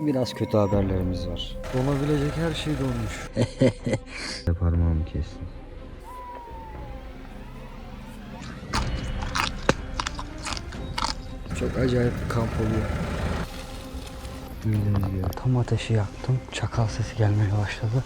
Biraz kötü haberlerimiz var. Donabilecek her şey donmuş. Parmağımı kestim. Çok acayip bir kamp oluyor. Bildiğiniz gibi. Tam ateşi yaktım. Çakal sesi gelmeye başladı.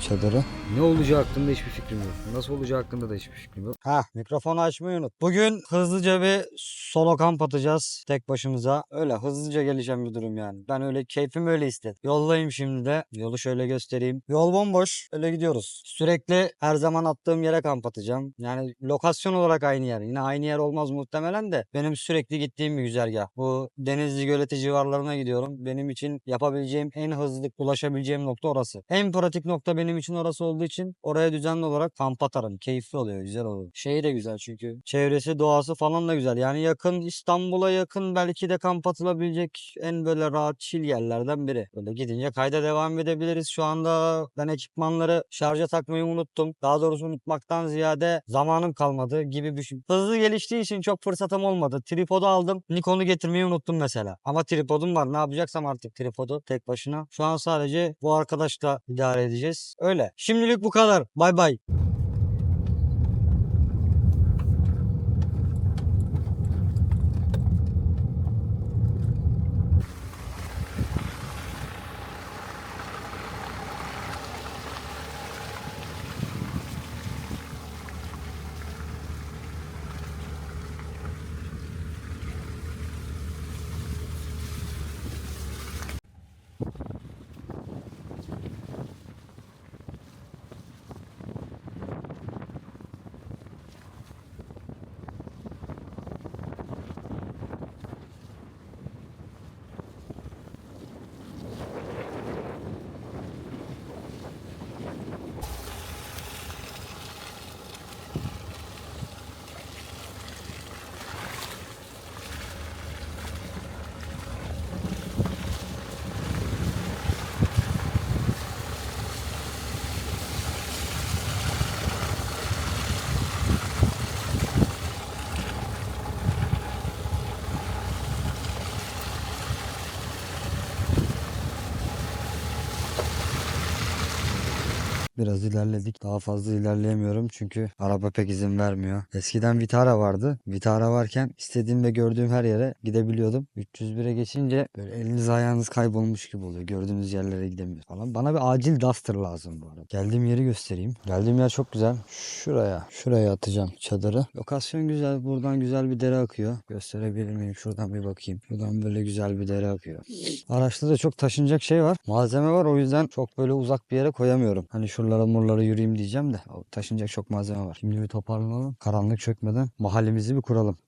Çadırı. Ne olacağı hakkında hiçbir fikrim yok. Nasıl olacağı hakkında da hiçbir fikrim yok. Ha mikrofonu açmayı unut. Bugün hızlıca bir solo kamp atacağız tek başımıza. Öyle hızlıca geleceğim bir durum yani. Ben öyle keyfim öyle istedim. Yoldayım şimdi de. Yolu şöyle göstereyim. Yol bomboş. Öyle gidiyoruz. Sürekli her zaman attığım yere kamp atacağım. Yani lokasyon olarak aynı yer. Yine aynı yer olmaz muhtemelen de. Benim sürekli gittiğim bir güzergah. Bu Denizli Göleti civarlarına gidiyorum. Benim için yapabileceğim en hızlı ulaşabileceğim nokta orası. En pratik nokta benim için orası olduğu için oraya düzenli olarak kamp atarım. Keyifli oluyor, güzel oluyor. Şey de güzel çünkü. Çevresi, doğası falan da güzel. Yani yakın İstanbul'a yakın belki de kamp atılabilecek en böyle rahat chill yerlerden biri. Böyle gidince kayda devam edebiliriz. Şu anda ben ekipmanları şarja takmayı unuttum. Daha doğrusu unutmaktan ziyade zamanım kalmadı gibi bir şey. Hızlı geliştiği için çok fırsatım olmadı. Tripodu aldım. Nikon'u getirmeyi unuttum mesela. Ama tripodum var. Ne yapacaksam artık tripodu tek başına. Şu an sadece bu arkadaşla idare edeceğiz. Öyle. Şimdilik bu kadar. Bay bay. Biraz ilerledik. Daha fazla ilerleyemiyorum çünkü araba pek izin vermiyor. Eskiden Vitara vardı. Vitara varken istediğim ve gördüğüm her yere gidebiliyordum. 301'e geçince böyle eliniz ayağınız kaybolmuş gibi oluyor. Gördüğünüz yerlere gidemiyor falan. Bana bir acil Duster lazım bu arada. Geldiğim yeri göstereyim. Geldiğim yer çok güzel. Şuraya. Şuraya atacağım çadırı. Lokasyon güzel. Buradan güzel bir dere akıyor. Gösterebilir miyim? Şuradan bir bakayım. Buradan böyle güzel bir dere akıyor. Araçta da çok taşınacak şey var. Malzeme var o yüzden çok böyle uzak bir yere koyamıyorum. Hani şuralara murlara yürüyeyim diyeceğim de taşınacak çok malzeme var. Şimdi bir toparlanalım. Karanlık çökmeden mahallemizi bir kuralım.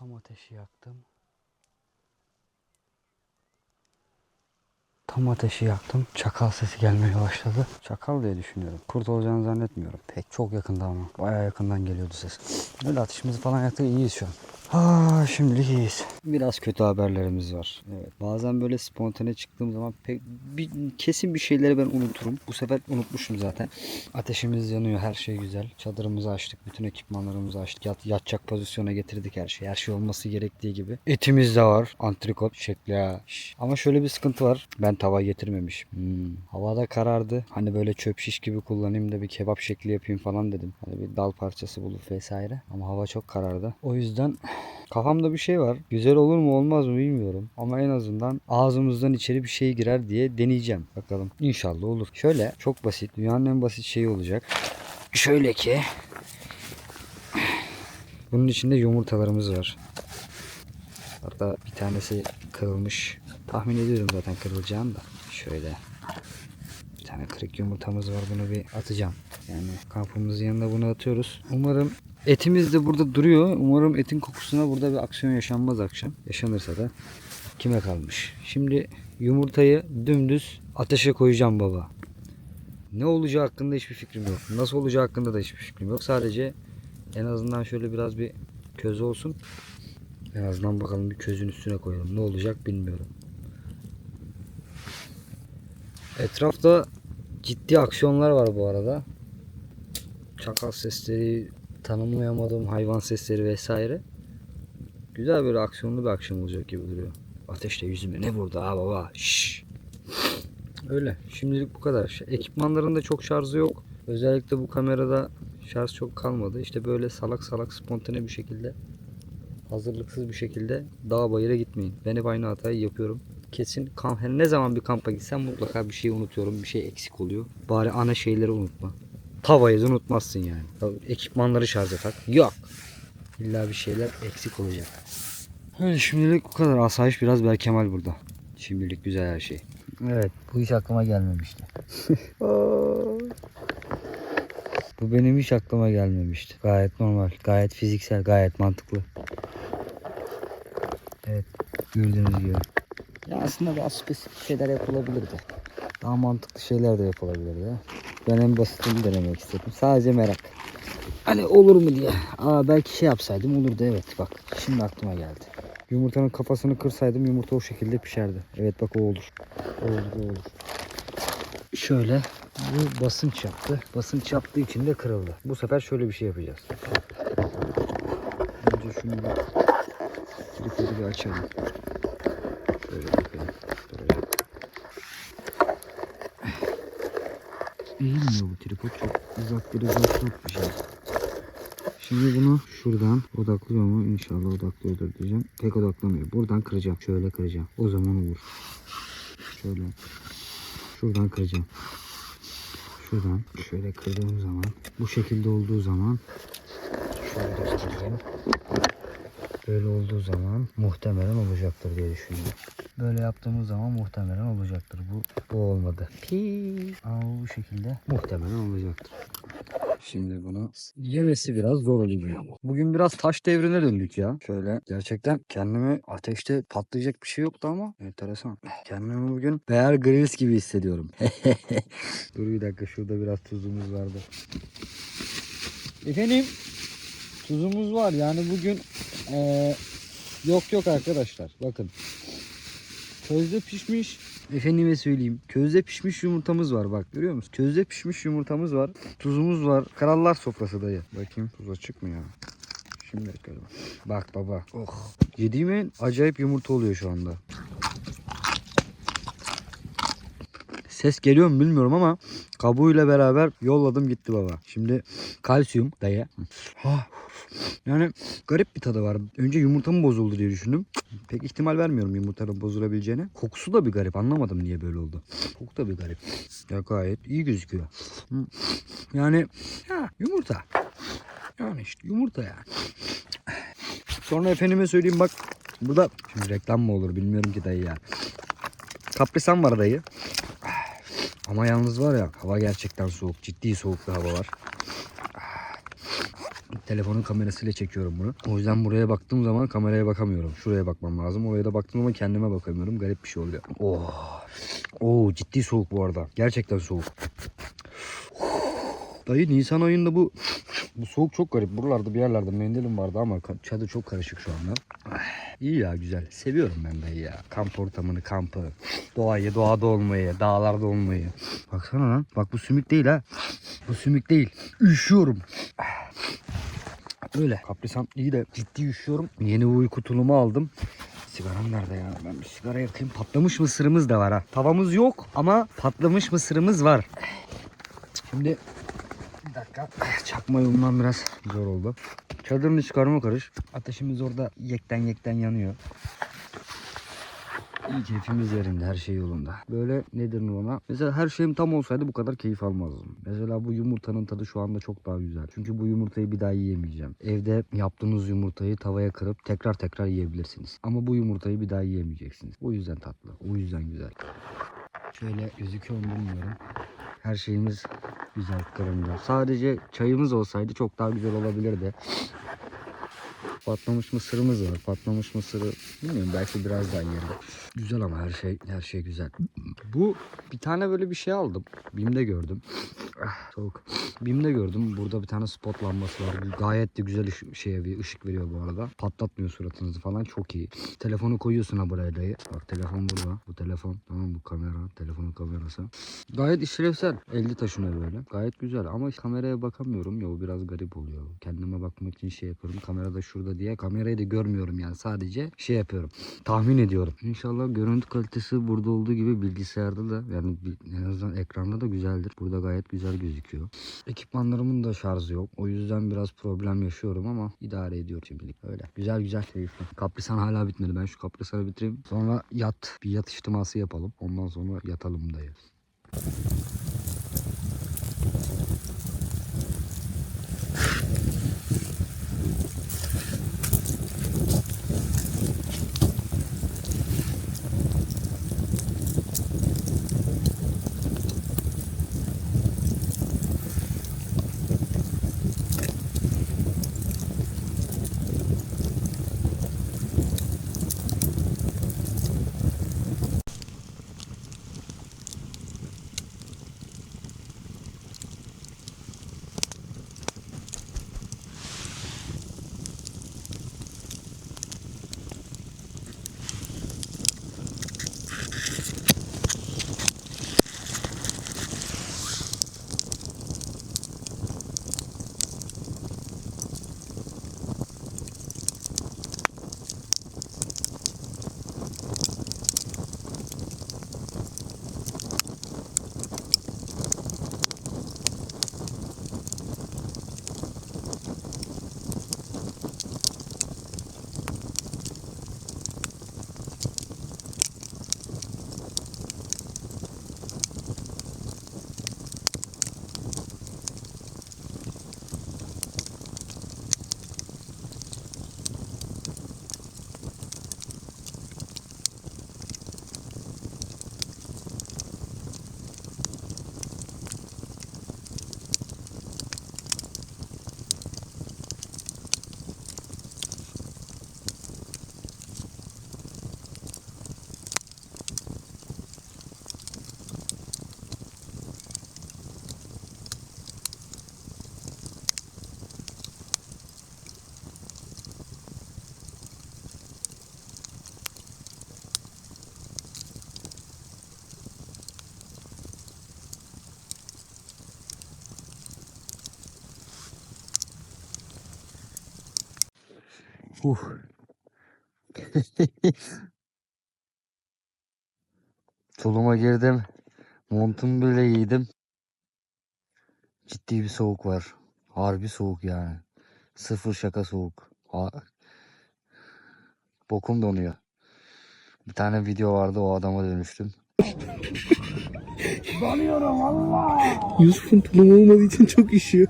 Tam ateşi yaktım. Tam ateşi yaktım. Çakal sesi gelmeye başladı. Çakal diye düşünüyorum. Kurt olacağını zannetmiyorum. Pek çok yakında ama. Bayağı yakından geliyordu ses. Öyle ateşimizi falan yaktık. iyiyiz şu an. Ha, şimdilik iyiyiz. Biraz kötü haberlerimiz var. Evet. Bazen böyle spontane çıktığım zaman pek bir, kesin bir şeyleri ben unuturum. Bu sefer unutmuşum zaten. Ateşimiz yanıyor. Her şey güzel. Çadırımızı açtık. Bütün ekipmanlarımızı açtık. Yat, yatacak pozisyona getirdik her şeyi. Her şey olması gerektiği gibi. Etimiz de var. Antrikot şekli ha. Ama şöyle bir sıkıntı var. Ben tava getirmemişim. Hmm. Havada karardı. Hani böyle çöp şiş gibi kullanayım da bir kebap şekli yapayım falan dedim. Hani bir dal parçası bulup vesaire. Ama hava çok karardı. O yüzden Kafamda bir şey var. Güzel olur mu olmaz mı bilmiyorum. Ama en azından ağzımızdan içeri bir şey girer diye deneyeceğim. Bakalım. İnşallah olur. Şöyle çok basit. Dünyanın en basit şeyi olacak. Şöyle ki. Bunun içinde yumurtalarımız var. Hatta bir tanesi kırılmış. Tahmin ediyorum zaten kırılacağını da. Şöyle. Tane kırık yumurtamız var. Bunu bir atacağım. Yani kampımızın yanında bunu atıyoruz. Umarım Etimiz de burada duruyor. Umarım etin kokusuna burada bir aksiyon yaşanmaz akşam. Yaşanırsa da kime kalmış. Şimdi yumurtayı dümdüz ateşe koyacağım baba. Ne olacağı hakkında hiçbir fikrim yok. Nasıl olacağı hakkında da hiçbir fikrim yok. Sadece en azından şöyle biraz bir köz olsun. En azından bakalım bir közün üstüne koyalım. Ne olacak bilmiyorum. Etrafta ciddi aksiyonlar var bu arada. Çakal sesleri, tanımlayamadığım hayvan sesleri vesaire. Güzel böyle aksiyonlu bir akşam olacak gibi duruyor. Ateş de yüzüme ne vurdu ha baba. Şşş. Öyle. Şimdilik bu kadar. Ş- Ekipmanların da çok şarjı yok. Özellikle bu kamerada şarj çok kalmadı. İşte böyle salak salak spontane bir şekilde hazırlıksız bir şekilde dağ bayıra gitmeyin. Ben hep aynı hatayı yapıyorum. Kesin kamp, her ne zaman bir kampa gitsem mutlaka bir şey unutuyorum. Bir şey eksik oluyor. Bari ana şeyleri unutma. Tavayı unutmazsın yani. Ekipmanları şarja tak. Yok. İlla bir şeyler eksik olacak. Öyle şimdilik bu kadar. Asayiş biraz Berkemal burada. Şimdilik güzel her şey. Evet. Bu hiç aklıma gelmemişti. bu benim hiç aklıma gelmemişti. Gayet normal. Gayet fiziksel. Gayet mantıklı. Evet. Gördüğünüz gibi. Ya aslında daha spesifik şeyler yapılabilirdi. Daha mantıklı şeyler de yapılabilirdi. Ben en basitini denemek istedim. Sadece merak. Hani olur mu diye. Aa belki şey yapsaydım olurdu evet bak. Şimdi aklıma geldi. Yumurtanın kafasını kırsaydım yumurta o şekilde pişerdi. Evet bak o olur. O olur olur. Şöyle bu basınç yaptı. Basınç yaptığı için de kırıldı. Bu sefer şöyle bir şey yapacağız. Önce şunu bir bir açalım. Şöyle bakalım. Duracak. Eğilmiyor bu tripod çok uzak bir uzak bir şey. Şimdi bunu şuradan odaklıyor mu? İnşallah odaklıyordur diyeceğim. Pek odaklamıyor. Buradan kıracağım. Şöyle kıracağım. O zaman olur. Şöyle. Şuradan kıracağım. Şuradan şöyle kırdığım zaman bu şekilde olduğu zaman şöyle göstereyim. Böyle olduğu zaman muhtemelen olacaktır diye düşünüyorum. Böyle yaptığımız zaman muhtemelen olacaktır. Bu bu olmadı. Pi. Ama bu şekilde muhtemelen olacaktır. Şimdi bunu yemesi biraz zor olacak. Bugün biraz taş devrine döndük ya. Şöyle gerçekten kendimi ateşte patlayacak bir şey yoktu ama enteresan. Kendimi bugün Bear Grylls gibi hissediyorum. Dur bir dakika şurada biraz tuzumuz vardı. Efendim tuzumuz var yani bugün eee, yok yok arkadaşlar bakın. Közde pişmiş Efendime söyleyeyim. Közde pişmiş yumurtamız var bak görüyor musun? Közde pişmiş yumurtamız var. Tuzumuz var. Krallar sofrası dayı. Bakayım tuz açık mı ya? Şimdi bakalım. Bak baba. Oh. Yediğimin acayip yumurta oluyor şu anda. Ses geliyor mu bilmiyorum ama kabuğuyla beraber yolladım gitti baba. Şimdi kalsiyum dayı. Ah. Yani garip bir tadı var. Önce yumurta mı bozuldu diye düşündüm. Pek ihtimal vermiyorum yumurtanın bozulabileceğine. Kokusu da bir garip. Anlamadım niye böyle oldu. Koku da bir garip. Ya gayet iyi gözüküyor. Yani ya yumurta. Yani işte yumurta ya. Sonra efendime söyleyeyim bak. Burada şimdi reklam mı olur bilmiyorum ki dayı ya. Kaprisan var dayı. Ama yalnız var ya hava gerçekten soğuk. Ciddi soğuk bir hava var. Telefonun kamerasıyla çekiyorum bunu. O yüzden buraya baktığım zaman kameraya bakamıyorum. Şuraya bakmam lazım. Oraya da baktığım zaman kendime bakamıyorum. Garip bir şey oluyor. Oh. Oo ciddi soğuk bu arada. Gerçekten soğuk. Dayı Nisan ayında bu bu soğuk çok garip. Buralarda bir yerlerde mendilim vardı ama çadır çok karışık şu anda. İyi ya güzel. Seviyorum ben dayı ya. Kamp ortamını, kampı, doğayı, doğada olmayı, dağlarda olmayı. Baksana lan. Bak bu sümük değil ha. Bu sümük değil. Üşüyorum. Öyle. Kaprisan iyi de ciddi üşüyorum. Yeni uyku tulumu aldım. Sigaram nerede ya? Ben bir sigara yakayım. Patlamış mısırımız da var ha. Tavamız yok ama patlamış mısırımız var. Şimdi bir dakika. Çakma yolundan biraz zor oldu. Çadırın içi karma karış. Ateşimiz orada yekten yekten yanıyor. İyi keyfimiz yerinde, her şey yolunda. Böyle nedir ona? Mesela her şeyim tam olsaydı bu kadar keyif almazdım. Mesela bu yumurtanın tadı şu anda çok daha güzel. Çünkü bu yumurtayı bir daha yiyemeyeceğim. Evde yaptığınız yumurtayı tavaya kırıp tekrar tekrar yiyebilirsiniz. Ama bu yumurtayı bir daha yiyemeyeceksiniz. O yüzden tatlı, o yüzden güzel. Şöyle gözüküyor mu bilmiyorum. Her şeyimiz güzel kırımda. Sadece çayımız olsaydı çok daha güzel olabilirdi. Patlamış mısırımız var. Patlamış mısırı bilmiyorum belki biraz daha yerde. Güzel ama her şey her şey güzel. Bu bir tane böyle bir şey aldım. Bim'de gördüm. Ah, soğuk. Bim'de gördüm. Burada bir tane spot lambası var. Gayet de güzel ışık, şey, bir ışık veriyor bu arada. Patlatmıyor suratınızı falan. Çok iyi. Telefonu koyuyorsun ha buraya dayı. Bak telefon burada. Bu telefon. Tamam bu kamera. Telefonun kamerası. Gayet işlevsel. 50 taşınıyor böyle. Gayet güzel ama kameraya bakamıyorum ya o biraz garip oluyor. Kendime bakmak için şey yapıyorum. Kamerada şurada diye kamerayı da görmüyorum yani sadece şey yapıyorum. Tahmin ediyorum. İnşallah görüntü kalitesi burada olduğu gibi bilgisayarda da yani en azından ekranda da güzeldir. Burada gayet güzel gözüküyor. Ekipmanlarımın da şarjı yok. O yüzden biraz problem yaşıyorum ama idare ediyor şimdilik. Öyle. Güzel güzel keyifli. Kaprisan hala bitmedi. Ben şu kaprisanı bitireyim. Sonra yat. Bir yat içtiması yapalım. Ondan sonra yatalım dayı. Uh. Tuluma girdim. Montumu bile giydim. Ciddi bir soğuk var. Harbi soğuk yani. Sıfır şaka soğuk. Ha- Bokum donuyor. Bir tane video vardı o adama dönüştüm. Yusuf'un tulumu olmadığı için çok üşüyor.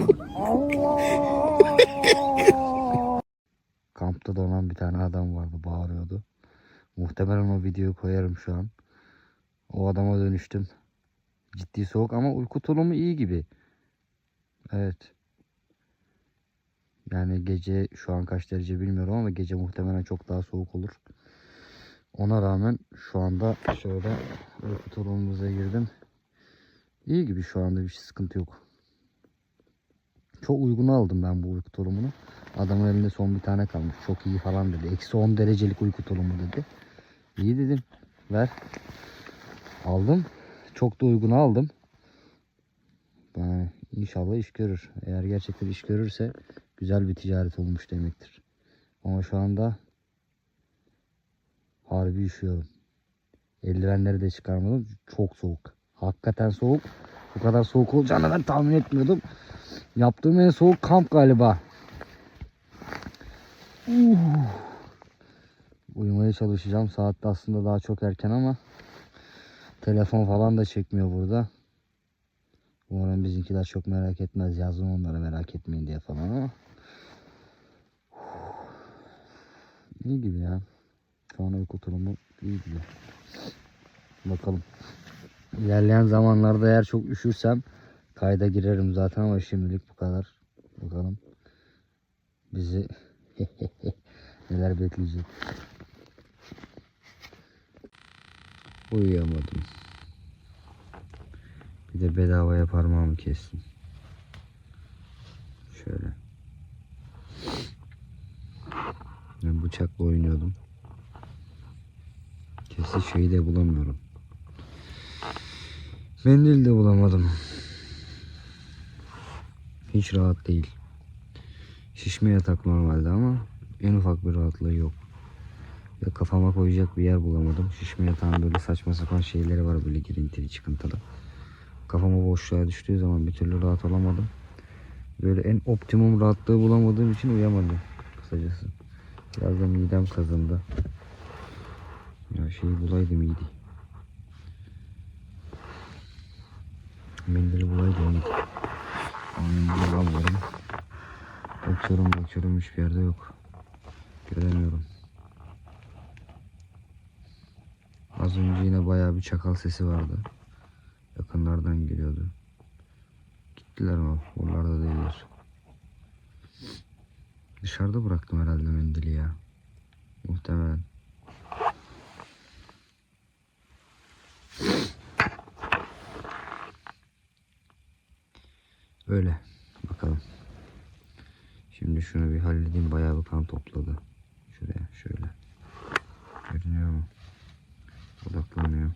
Kampta donan bir tane adam vardı bağırıyordu. Muhtemelen o videoyu koyarım şu an. O adama dönüştüm. ciddi soğuk ama uyku tulumu iyi gibi. Evet. Yani gece şu an kaç derece bilmiyorum ama gece muhtemelen çok daha soğuk olur. Ona rağmen şu anda şöyle uyku tulumumuza girdim. İyi gibi şu anda bir şey sıkıntı yok. Çok uygunu aldım ben bu uyku tulumunu. Adamın elinde son bir tane kalmış. Çok iyi falan dedi. Eksi 10 derecelik uyku tulumu dedi. İyi dedim. Ver. Aldım. Çok da uygunu aldım. Yani inşallah iş görür. Eğer gerçekten iş görürse güzel bir ticaret olmuş demektir. Ama şu anda harbi üşüyorum. Eldivenleri de çıkarmadım. Çok soğuk. Hakikaten soğuk. Bu kadar soğuk olacağını ben tahmin etmiyordum. Yaptığım en soğuk kamp galiba. Uh. Uyumaya çalışacağım. Saat de aslında daha çok erken ama telefon falan da çekmiyor burada. Umarım bizimkiler çok merak etmez. Yazdım onlara merak etmeyin diye falan ama. İyi gibi ya. Şu an uyku tulumu iyi gibi. Bakalım. İlerleyen zamanlarda eğer çok üşürsem kayda girerim zaten ama şimdilik bu kadar. Bakalım. Bizi neler bekleyecek. Uyuyamadım. Bir de bedavaya parmağımı kestim. Şöyle. Ben bıçakla oynuyordum. Kesici şeyi de bulamıyorum. Mendil de bulamadım. Hiç rahat değil. Şişme yatak normalde ama en ufak bir rahatlığı yok. Ya kafama koyacak bir yer bulamadım. Şişme yatağın böyle saçma sapan şeyleri var böyle girintili çıkıntılı. Kafama boşluğa düştüğü zaman bir türlü rahat olamadım. Böyle en optimum rahatlığı bulamadığım için uyamadım kısacası. Biraz da midem kazındı. Ya şeyi bulaydım iyiydi. Mendili bulaydım iyiydi. Bulamıyorum. Bakıyorum bakıyorum hiçbir yerde yok. Göremiyorum. Az önce yine bayağı bir çakal sesi vardı. Yakınlardan geliyordu. Gittiler mi? Buralarda değiller. Dışarıda bıraktım herhalde mendili ya. Muhtemelen. Öyle. Bakalım. Şimdi şunu bir halledeyim. Bayağı bir kan topladı. Şuraya şöyle. Görünüyor mu? Odaklanmıyor.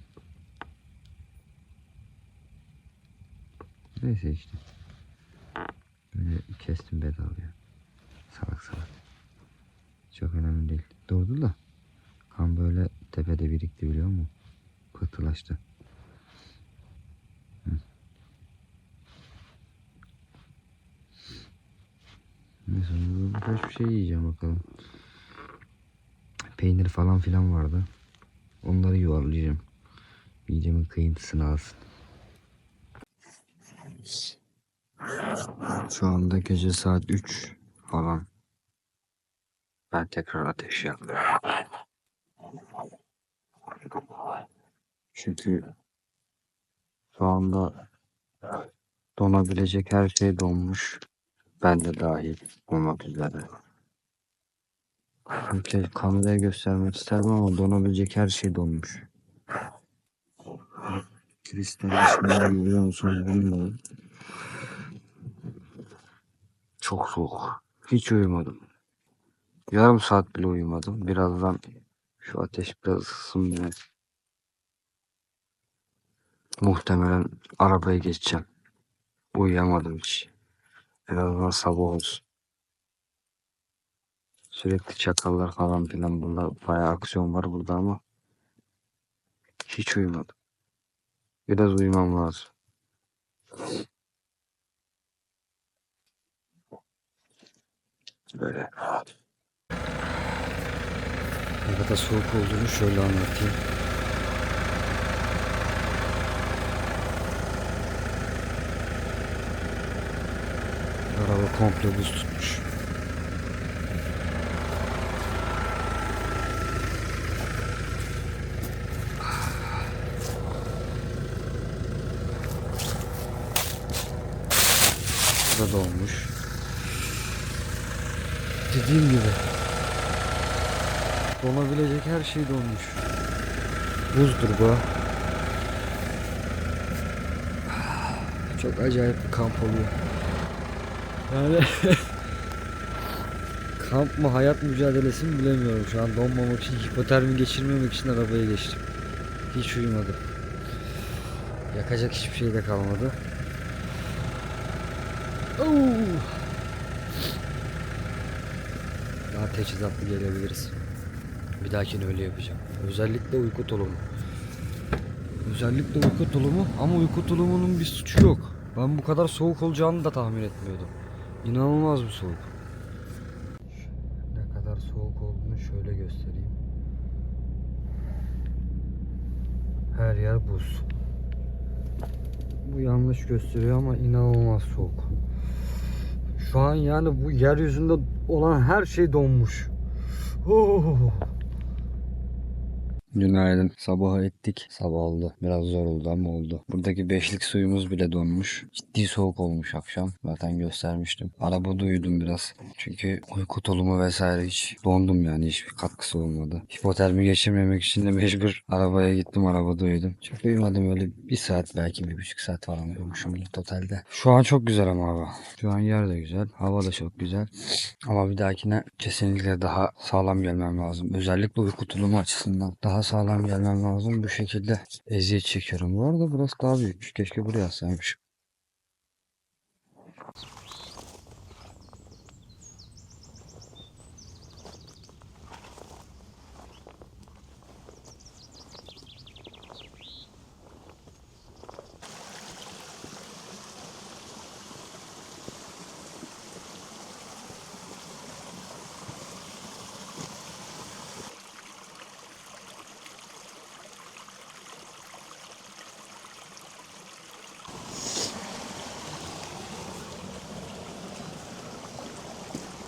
Neyse işte. Böyle kestim bedavaya. Salak salak. Çok önemli değil. Doğdu da. Kan böyle tepede birikti biliyor musun? Pıhtılaştı. Neyse birkaç bir şey yiyeceğim bakalım. Peynir falan filan vardı. Onları yuvarlayacağım. Midemin kıyıntısını alsın. Şu anda gece saat 3 falan. Ben tekrar ateş yaktım. Çünkü şu anda donabilecek her şey donmuş. Ben de dahil olmak üzere. Peki kameraya göstermek isterim ama donabilecek her şey donmuş. Kristal ismini görüyor musunuz bilmiyorum. Çok soğuk. Hiç uyumadım. Yarım saat bile uyumadım. Birazdan şu ateş biraz ısısın bile. Muhtemelen arabaya geçeceğim. Uyuyamadım hiç. En azından sabah olsun. Sürekli çakallar falan filan burada bayağı aksiyon var burada ama hiç uyumadım. Biraz uyumam lazım. Böyle. Ne kadar soğuk olduğunu şöyle anlatayım. Hava komple buz tutmuş. Burada dolmuş. Dediğim gibi donabilecek her şey donmuş. Buzdur bu. Çok acayip bir kamp oluyor. Yani kamp mı hayat mücadelesi mi bilemiyorum şu an donmamak için hipotermi geçirmemek için arabaya geçtim. Hiç uyumadım. Yakacak hiçbir şey de kalmadı. Daha teçhizatlı gelebiliriz. Bir dahakine öyle yapacağım. Özellikle uyku tulumu. Özellikle uyku tulumu ama uyku tulumunun bir suçu yok. Ben bu kadar soğuk olacağını da tahmin etmiyordum. İnanılmaz bir soğuk. Ne kadar soğuk olduğunu şöyle göstereyim. Her yer buz. Bu yanlış gösteriyor ama inanılmaz soğuk. Şu an yani bu yeryüzünde olan her şey donmuş. Oh. Günaydın. Sabah ettik. Sabah oldu. Biraz zor oldu ama oldu. Buradaki beşlik suyumuz bile donmuş. Ciddi soğuk olmuş akşam. Zaten göstermiştim. Arabada uyudum biraz. Çünkü uyku tulumu vesaire hiç dondum yani. Hiçbir katkısı olmadı. Hipotermi geçirmemek için de mecbur arabaya gittim. Arabada uyudum. Çok uyumadım öyle bir saat belki bir buçuk saat falan uyumuşum totalde. Şu an çok güzel ama hava. Şu an yer de güzel. Hava da çok güzel. Ama bir dahakine kesinlikle daha sağlam gelmem lazım. Özellikle uyku tulumu açısından daha sağlam gelmem lazım. Bu şekilde eziyet çekiyorum. Bu arada burası daha büyükmüş. Keşke buraya atsaymışım.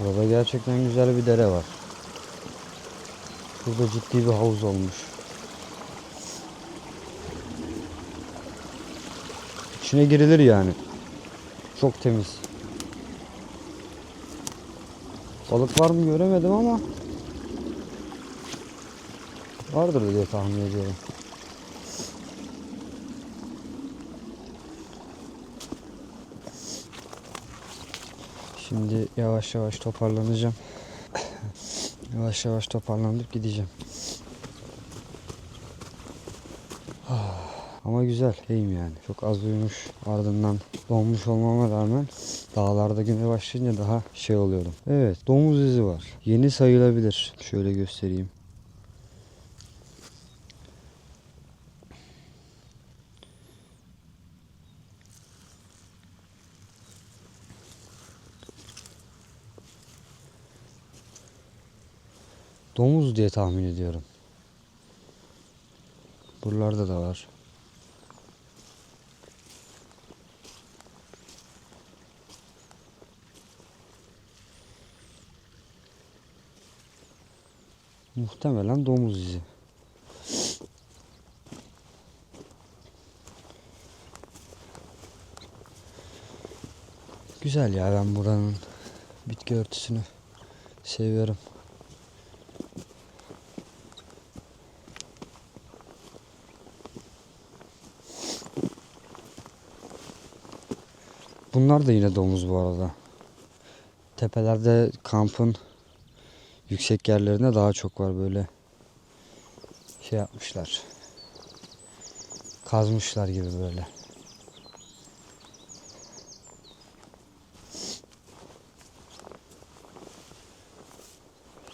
Burada gerçekten güzel bir dere var. Burada ciddi bir havuz olmuş. İçine girilir yani. Çok temiz. Balık var mı göremedim ama vardır diye tahmin ediyorum. Şimdi yavaş yavaş toparlanacağım. yavaş yavaş toparlanıp gideceğim. Ama güzel, iyiyim yani. Çok az uyumuş, ardından donmuş olmama rağmen dağlarda güne başlayınca daha şey oluyorum. Evet, domuz izi var. Yeni sayılabilir. Şöyle göstereyim. Domuz diye tahmin ediyorum. Buralarda da var. Muhtemelen domuz izi. Güzel ya ben buranın bitki örtüsünü seviyorum. Bunlar da yine domuz bu arada. Tepelerde kampın yüksek yerlerinde daha çok var böyle şey yapmışlar. Kazmışlar gibi böyle.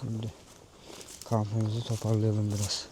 Şimdi kampımızı toparlayalım biraz.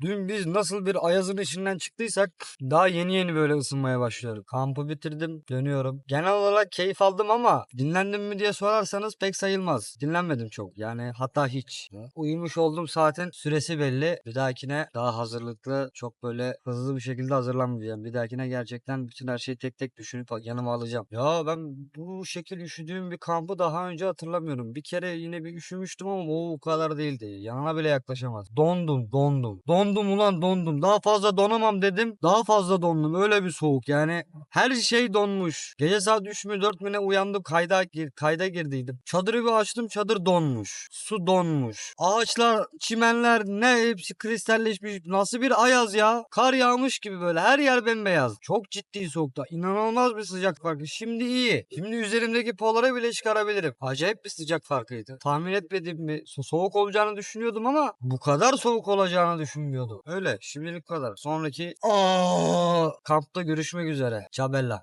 Dün biz nasıl bir ayazın içinden çıktıysak daha yeni yeni böyle ısınmaya başlıyorum. Kampı bitirdim, dönüyorum. Genel olarak keyif aldım ama dinlendim mi diye sorarsanız pek sayılmaz. Dinlenmedim çok. Yani hatta hiç. Uyumuş olduğum saatin süresi belli. Bir dahakine daha hazırlıklı, çok böyle hızlı bir şekilde hazırlanmayacağım. Bir dahakine gerçekten bütün her şeyi tek tek düşünüp yanıma alacağım. Ya ben bu şekil üşüdüğüm bir kampı daha önce hatırlamıyorum. Bir kere yine bir üşümüştüm ama o kadar değildi. Yanına bile yaklaşamaz. Dondum, dondum. Dondum Dondum ulan dondum. Daha fazla donamam dedim. Daha fazla dondum. Öyle bir soğuk yani. Her şey donmuş. Gece saat 3 mü 4 mü ne uyandım kayda, gir, kayda girdiydim. Çadırı bir açtım çadır donmuş. Su donmuş. Ağaçlar, çimenler ne hepsi kristalleşmiş. Nasıl bir ayaz ya. Kar yağmış gibi böyle her yer bembeyaz. Çok ciddi soğukta. İnanılmaz bir sıcak farkı. Şimdi iyi. Şimdi üzerimdeki polara bile çıkarabilirim. Acayip bir sıcak farkıydı. Tahmin etmediğim bir so- soğuk olacağını düşünüyordum ama bu kadar soğuk olacağını düşünmüyordum. Öyle şimdilik kadar. Sonraki Aa, kampta görüşmek üzere. Çabella.